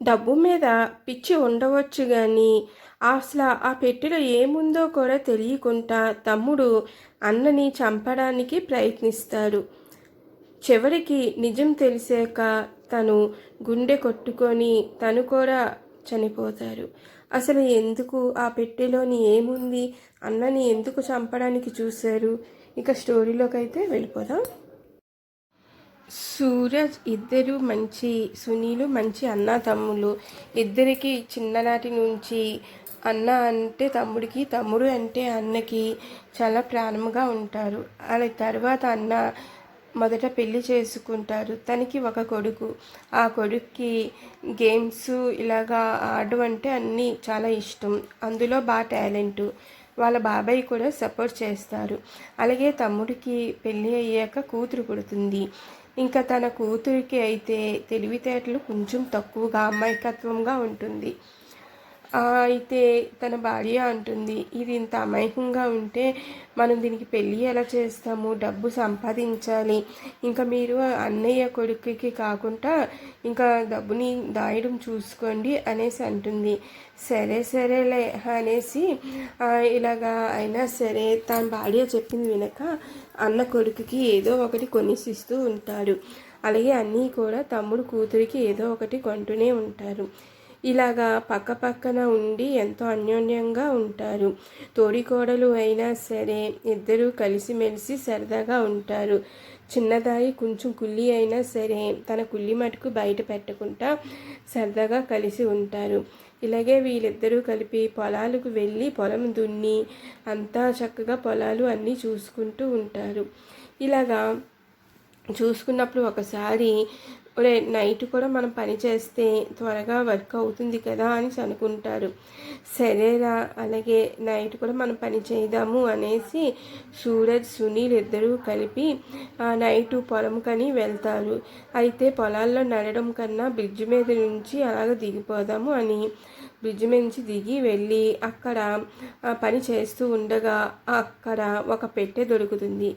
డబ్బు మీద పిచ్చి ఉండవచ్చు కానీ అసలు ఆ పెట్టెలో ఏముందో కూడా తెలియకుండా తమ్ముడు అన్నని చంపడానికి ప్రయత్నిస్తాడు. చివరికి నిజం తెలిసాక తను గుండె కొట్టుకొని తను కూడా చనిపోతారు అసలు ఎందుకు ఆ పెట్టెలోని ఏముంది? అన్నని ఎందుకు చంపడానికి చూశారు? ఇక స్టోరీలోకి అయితే వెళ్ళిపోదాం. సూరజ్ ఇద్దరు మంచి సునీలు మంచి అన్న తమ్ములు. ఇద్దరికి చిన్ననాటి నుంచి అన్న అంటే తమ్ముడికి తమ్ముడు అంటే అన్నకి చాలా ప్రాణముగా ఉంటారు. అలా తర్వాత అన్న మొదట పెళ్ళి చేసుకుంటారు. తనకి ఒక కొడుకు. ఆ కొడుక్కి గేమ్స్ ఇలాగా ఆడడం అంటే అన్నీ చాలా ఇష్టం. అందులో బాగా టాలెంటు. వాళ్ళ బాబాయ్ కూడా సపోర్ట్ చేస్తారు. అలాగే తమ్ముడికి పెళ్ళి అయ్యాక కూతురు పుడుతుంది. ఇంకా తన కూతురికి అయితే తెలివితేటలు కొంచెం తక్కువగా అమాయకత్వంగా ఉంటుంది. అయితే తన భార్య అంటుంది ఇది ఇంత అమాయకంగా ఉంటే మనం దీనికి పెళ్ళి ఎలా చేస్తాము? డబ్బు సంపాదించాలి. ఇంకా మీరు అన్నయ్య కొడుకుకి కాకుండా ఇంకా డబ్బుని దాయడం చూసుకోండి అనేసి అంటుంది. సరే సరేలే అనేసి ఇలాగా అయినా సరే తన భార్య చెప్పింది వినక అన్న కొడుకుకి ఏదో ఒకటి కొనిసిస్తూ ఉంటాడు. అలాగే అన్నీ కూడా తమ్ముడు కూతురికి ఏదో ఒకటి కొంటూనే ఉంటారు. ఇలాగా పక్క పక్కన ఉండి ఎంతో అన్యోన్యంగా ఉంటారు. తోడికోడలు అయినా సరే ఇద్దరూ కలిసిమెలిసి సరదాగా ఉంటారు. చిన్నదాయి కొంచెం కుల్లి అయినా సరే తన కుల్లి మటుకు బయట పెట్టకుండా సరదాగా కలిసి ఉంటారు. ఇలాగే వీళ్ళిద్దరూ కలిపి పొలాలకు వెళ్ళి పొలం దున్ని అంతా చక్కగా పొలాలు అన్నీ చూసుకుంటూ ఉంటారు. ఇలాగా చూసుకున్నప్పుడు ఒకసారి ఒరే నైట్ కూడా మనం పని చేస్తే త్వరగా వర్క్ అవుతుంది కదా అని అనుకుంటారు. సరేరా అలాగే నైట్ కూడా మనం పని చేద్దాము అనేసి సూరజ్ సునీల్ ఇద్దరూ కలిపి ఆ నైట్ పొలం కని వెళ్తారు. అయితే పొలాల్లో నడడం కన్నా బ్రిడ్జ్ మీద నుంచి అలాగ దిగిపోదాము అని బ్రిడ్జ్ మీద నుంచి దిగి వెళ్ళి అక్కడ పని చేస్తూ ఉండగా అక్కడ ఒక పెట్టె దొరుకుతుంది.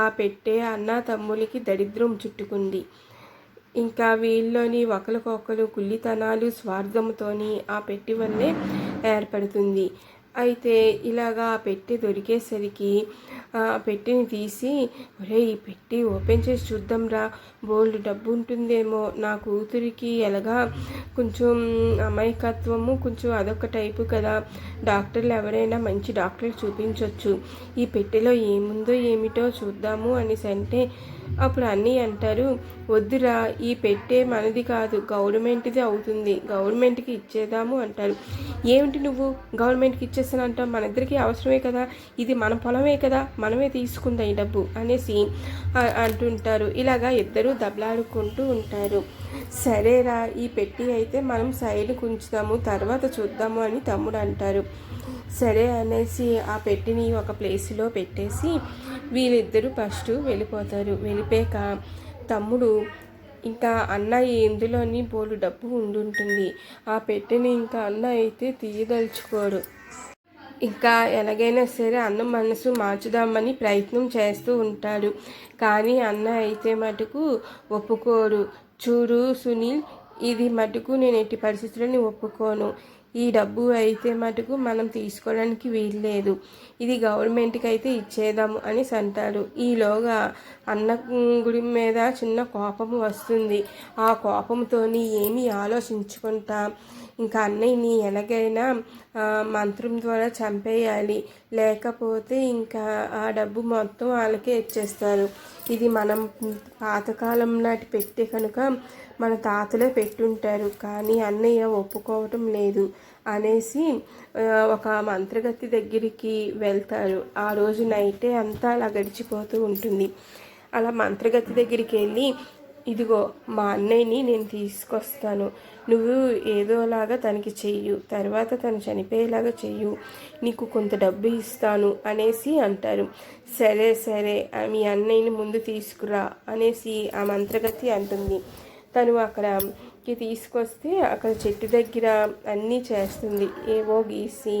ఆ పెట్టె అన్న తమ్ములకి దరిద్రం చుట్టుకుంది. ఇంకా వీళ్ళలోని ఒకరికొకరు కుళ్ళితనాలు స్వార్థంతోని ఆ పెట్టి వల్లే ఏర్పడుతుంది. అయితే ఇలాగా ఆ పెట్టి దొరికేసరికి ఆ పెట్టెని తీసి ఒరే ఈ పెట్టి ఓపెన్ చేసి చూద్దాంరా బోల్డ్ డబ్బు ఉంటుందేమో నా కూతురికి ఎలాగా కొంచెం అమాయకత్వము కొంచెం అదొక టైపు కదా. డాక్టర్లు ఎవరైనా మంచి డాక్టర్ చూపించవచ్చు ఈ పెట్టెలో ఏముందో ఏమిటో చూద్దాము అనేసి అంటే అప్పుడు అన్నీ అంటారు వద్దురా ఈ పెట్టే మనది కాదు గవర్నమెంట్ది అవుతుంది గవర్నమెంట్కి ఇచ్చేదాము అంటారు. ఏమిటి నువ్వు? గవర్నమెంట్కి ఇచ్చేస్తాను అంటావు? మన ఇద్దరికి అవసరమే కదా? ఇది మన పొలమే కదా? మనమే తీసుకుందాం ఈ డబ్బు అనేసి అంటుంటారు. ఇలాగా ఇద్దరు దబలాడుకుంటూ ఉంటారు. సరేరా ఈ పెట్టి అయితే మనం సైడ్కి ఉంచుదాము తర్వాత చూద్దాము అని తమ్ముడు అంటారు. సరే అనేసి ఆ పెట్టిని ఒక ప్లేస్లో పెట్టేసి వీళ్ళిద్దరూ ఫస్ట్ వెళ్ళిపోతారు. వెళ్ళిపోయాక తమ్ముడు ఇంకా అన్న ఇందులోని బోలు డబ్బు ఉండుంటుంది. ఆ పెట్టెని ఇంకా అన్న అయితే తీయదలుచుకోడు. ఇంకా ఎలాగైనా సరే అన్న మనసు మార్చుదామని ప్రయత్నం చేస్తూ ఉంటాడు. కానీ అన్న అయితే మటుకు ఒప్పుకోడు. చూడు సునీల్ ఇది మటుకు నేను ఎట్టి పరిస్థితులని ఒప్పుకోను. ఈ డబ్బు అయితే మటుకు మనం తీసుకోవడానికి వీల్లేదు. ఇది గవర్నమెంట్కి అయితే ఇచ్చేదాము అని అంటారు ఈలోగా అన్న గుడి మీద చిన్న కోపం వస్తుంది. ఆ కోపంతో ఏమీ ఆలోచించుకుంటా. ఇంకా అన్నయ్యని ఎలాగైనా మంత్రం ద్వారా చంపేయాలి. లేకపోతే ఇంకా ఆ డబ్బు మొత్తం వాళ్ళకే ఇచ్చేస్తారు. ఇది మనం పాతకాలం నాటి పెట్టే కనుక మన తాతలే పెట్టుంటారు. కానీ అన్నయ్య ఒప్పుకోవటం లేదు అనేసి ఒక మంత్రగతి దగ్గరికి వెళ్తారు. ఆ రోజు నైటే అంతా అలా గడిచిపోతూ ఉంటుంది. అలా మంత్రగతి దగ్గరికి వెళ్ళి ఇదిగో మా అన్నయ్యని నేను తీసుకొస్తాను. నువ్వు ఏదోలాగా తనకి చెయ్యు. తర్వాత తను చనిపోయేలాగా చెయ్యు. నీకు కొంత డబ్బు ఇస్తాను అనేసి అంటారు. సరే సరే మీ అన్నయ్యని ముందు తీసుకురా అనేసి ఆ మంత్రగతి అంటుంది. తను అక్కడకి తీసుకొస్తే అక్కడ చెట్టు దగ్గర అన్నీ చేస్తుంది. ఏవో గీసి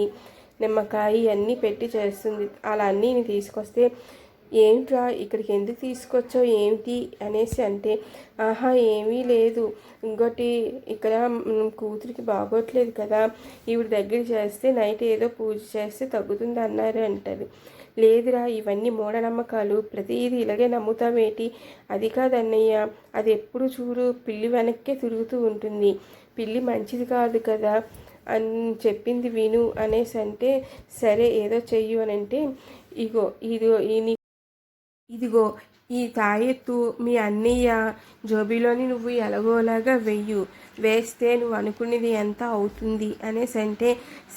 నిమ్మకాయ అన్నీ పెట్టి చేస్తుంది. అలా అన్నీని తీసుకొస్తే ఏమిట్రా ఇక్కడికి ఎందుకు తీసుకొచ్చావు? ఏమిటి? అనేసి అంటే ఆహా ఏమీ లేదు. ఇంకోటి ఇక్కడ కూతురికి బాగోట్లేదు కదా. ఈవిడ దగ్గర చేస్తే నైట్ ఏదో పూజ చేస్తే తగ్గుతుంది అన్నారు అంటారు లేదురా ఇవన్నీ మూఢనమ్మకాలు. ప్రతిదీ ఇలాగే నమ్ముతామేటి అది కాదన్నయ్య. అది ఎప్పుడు చూడు పిల్లి వెనక్కే తిరుగుతూ ఉంటుంది. పిల్లి మంచిది కాదు కదా అని చెప్పింది విను అనేసి అంటే సరే ఏదో చెయ్యు అని అంటే ఇగో ఇదిగో ఈ ఇదిగో ఈ తాయెత్తు మీ అన్నయ్య జోబీలోని నువ్వు ఎలాగోలాగా వెయ్యు. వేస్తే నువ్వు అనుకునేది ఎంత అవుతుంది అనేసి అంటే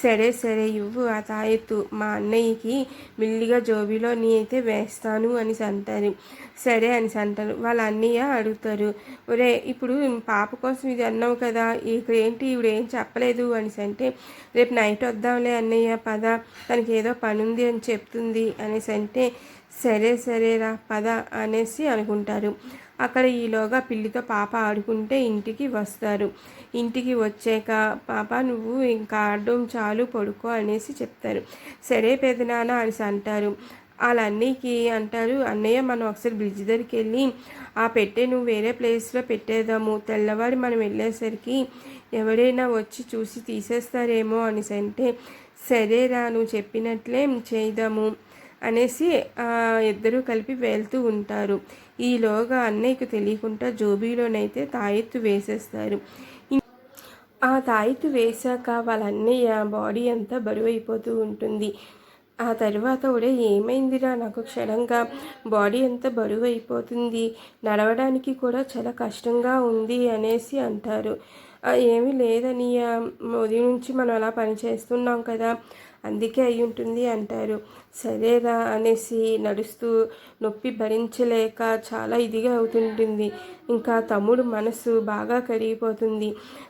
సరే సరే ఇవ్వు ఆ తాయెత్తు. మా అన్నయ్యకి మిల్లిగా జోబీలో నీ అయితే వేస్తాను అనేసి అంటారు. సరే అనేసి అంటారు. వాళ్ళ అన్నయ్య అడుగుతారు. ఒరే ఇప్పుడు పాప కోసం ఇది అన్నావు కదా ఇక్కడ ఏంటి? ఇప్పుడు ఏం చెప్పలేదు అనేసి అంటే రేపు నైట్ వద్దాంలే అన్నయ్య పద తనకి ఏదో పని ఉంది అని చెప్తుంది అనేసి అంటే సరే సరేరా పద అనేసి అనుకుంటారు. అక్కడ ఈలోగా పిల్లితో పాప ఆడుకుంటే ఇంటికి వస్తారు. ఇంటికి వచ్చాక పాప నువ్వు ఇంకా ఆడడం చాలు పడుకో అనేసి చెప్తారు. సరే పెదనాన్న అనేసి అంటారు. వాళ్ళ అన్నయ్యకి అంటారు అన్నయ్య మనం ఒకసారి బ్రిడ్జ్ దగ్గరికి వెళ్ళి ఆ పెట్టే నువ్వు వేరే ప్లేస్లో పెట్టేద్దాము. తెల్లవారి మనం వెళ్ళేసరికి ఎవరైనా వచ్చి చూసి తీసేస్తారేమో అనేసి అంటే సరేరా నువ్వు చెప్పినట్లే చేద్దాము. అనేసి ఇద్దరూ కలిపి వెళ్తూ ఉంటారు. ఈలోగా అన్నయ్యకు తెలియకుండా జోబీలోనైతే తాయెత్తు వేసేస్తారు. ఆ తాయెత్తు వేశాక వాళ్ళ అన్నయ్య బాడీ అంతా బరువు అయిపోతూ ఉంటుంది. ఆ తర్వాత కూడా ఏమైందిరా నాకు క్షణంగా? బాడీ అంతా బరువు అయిపోతుంది నడవడానికి కూడా చాలా కష్టంగా ఉంది అనేసి అంటారు. ఏమీ లేదని ఉదయం నుంచి మనం అలా పని చేస్తున్నాం కదా. అందుకే అయి ఉంటుంది అంటారు. సరేరా అనేసి నడుస్తూ నొప్పి భరించలేక చాలా ఇదిగా అవుతుంటుంది. ఇంకా తమ్ముడు మనసు బాగా కరిగిపోతుంది.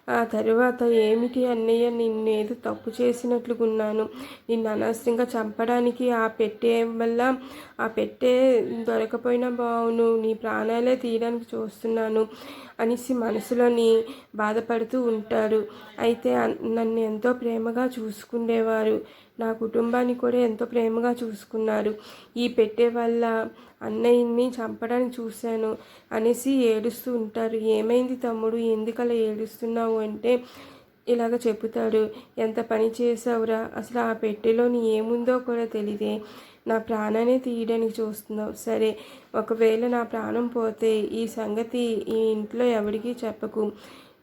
ఆ తర్వాత ఏమిటి అన్నయ్య నిన్నేదో ఏదో తప్పు చేసినట్లుగున్నాను నిన్ను అనవసరంగా చంపడానికి ఆ పెట్టే వల్ల ఆ పెట్టే దొరకపోయినా బావును నీ ప్రాణాలే తీయడానికి చూస్తున్నాను అనేసి మనసులోని బాధపడుతూ ఉంటాడు. అయితే నన్ను ఎంతో ప్రేమగా చూసుకునేవారు నా కుటుంబాన్ని కూడా ఎంతో ప్రేమగా చూసుకున్నారు. ఈ పెట్టే వల్ల అన్నయ్యని చంపడానికి చూశాను అనేసి ఏడుస్తూ ఉంటారు. ఏమైంది తమ్ముడు? ఎందుకలా ఏడుస్తున్నావు అంటే ఇలాగ చెబుతాడు. ఎంత పని చేసావురా అసలు ఆ పెట్టెలోని ఏముందో కూడా తెలియదే నా ప్రాణాన్ని తీయడానికి చూస్తున్నావు. సరే ఒకవేళ నా ప్రాణం పోతే ఈ సంగతి ఈ ఇంట్లో ఎవరికీ చెప్పకు.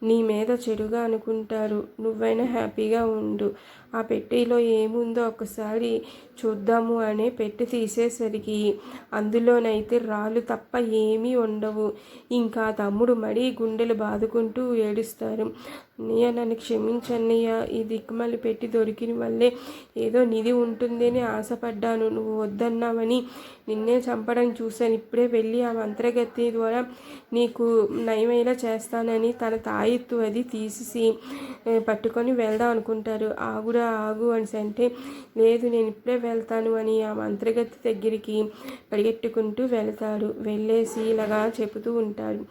నీ మీద చెడుగా అనుకుంటారు. నువ్వైనా హ్యాపీగా ఉండు. ఆ పెట్టెలో ఏముందో ఒకసారి చూద్దాము అనే పెట్టె తీసేసరికి అందులోనైతే రాళ్ళు తప్ప ఏమీ ఉండవు. ఇంకా తమ్ముడు మరీ గుండెలు బాదుకుంటూ ఏడుస్తారు. అన్నయ్య నన్ను క్షమించన్నయ్య. ఈ దిక్కుమల్లి పెట్టి దొరికిన వల్లే ఏదో నిధి ఉంటుందని ఆశపడ్డాను. నువ్వు వద్దన్నావని నిన్నే చంపడం చూశాను. ఇప్పుడే వెళ్ళి ఆ మంత్రగతి ద్వారా నీకు నయమేలా చేస్తానని తన తాయెత్తు అది తీసి పట్టుకొని వెళ్దాం అనుకుంటారు. ఆగురా ఆగు అని అంటే లేదు నేను ఇప్పుడే వెళ్తాను అని ఆ మంత్రగతి దగ్గరికి పరిగెట్టుకుంటూ వెళ్తాడు వెళ్ళేసి ఇలాగా చెబుతూ ఉంటాడు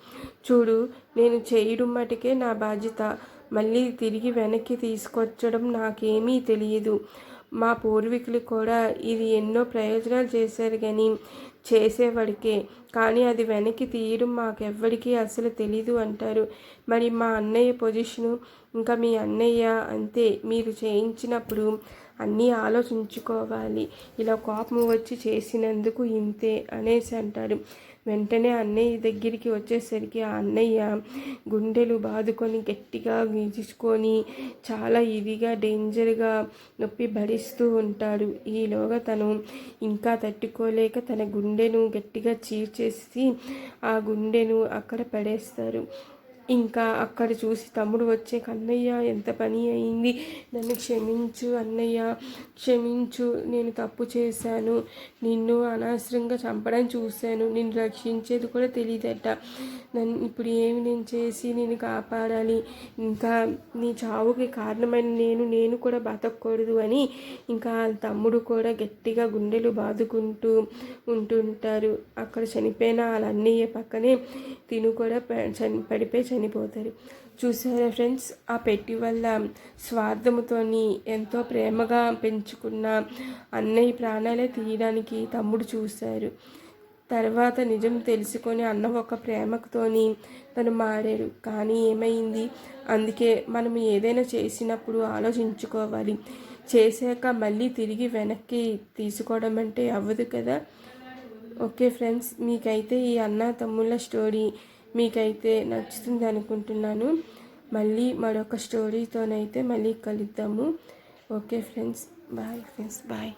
చూడు నేను చేయడం మటుకే నా బాధ్యత. మళ్ళీ తిరిగి వెనక్కి తీసుకొచ్చడం నాకేమీ తెలియదు. మా పూర్వీకులు కూడా ఇది ఎన్నో ప్రయోజనాలు చేశారు కానీ చేసేవాడికే. కానీ అది వెనక్కి తీయడం మాకెవ్వడికి అసలు తెలీదు అంటారు. మరి మా అన్నయ్య పొజిషను ఇంకా మీ అన్నయ్య అంతే. మీరు చేయించినప్పుడు అన్నీ ఆలోచించుకోవాలి. ఇలా కోపం వచ్చి చేసినందుకు ఇంతే అనేసి అంటారు. వెంటనే అన్నయ్య దగ్గరికి వచ్చేసరికి ఆ అన్నయ్య గుండెలు బాదుకొని గట్టిగా గీచుకొని చాలా ఇదిగా డేంజర్గా నొప్పి భరిస్తూ ఉంటాడు. ఈలోగా తను ఇంకా తట్టుకోలేక తన గుండెను గట్టిగా చీర్చేసి ఆ గుండెను అక్కడ పడేస్తారు. ఇంకా అక్కడ చూసి తమ్ముడు వచ్చే కన్నయ్య ఎంత పని అయింది? నన్ను క్షమించు అన్నయ్య క్షమించు. నేను తప్పు చేశాను. నిన్ను అనవసరంగా చంపడం చూశాను. నిన్ను రక్షించేది కూడా తెలియదట నన్ను ఇప్పుడు ఏమి నేను చేసి నేను కాపాడాలి? ఇంకా నీ చావుకి కారణమైన నేను నేను కూడా బతకూడదు అని ఇంకా తమ్ముడు కూడా గట్టిగా గుండెలు బాదుకుంటూ ఉంటుంటారు. అక్కడ చనిపోయిన వాళ్ళ అన్నయ్య పక్కనే తిను కూడా చని పడిపోయి చనిపోతారు. చూసారా ఫ్రెండ్స్? ఆ పెట్టి వల్ల స్వార్థముతోని ఎంతో ప్రేమగా పెంచుకున్న అన్నయ్య ప్రాణాలే తీయడానికి తమ్ముడు చూశారు. తర్వాత నిజం తెలుసుకొని అన్న ఒక ప్రేమకుతోని తను మారాడు కానీ ఏమైంది? అందుకే మనం ఏదైనా చేసినప్పుడు ఆలోచించుకోవాలి. చేశాక మళ్ళీ తిరిగి వెనక్కి తీసుకోవడం అంటే అవ్వదు కదా? ఓకే ఫ్రెండ్స్ మీకైతే ఈ అన్న తమ్ముళ్ళ స్టోరీ మీకైతే నచ్చుతుంది అనుకుంటున్నాను. మళ్ళీ మరొక స్టోరీతోనైతే మళ్ళీ కలుద్దాము. Okay friends bye friends bye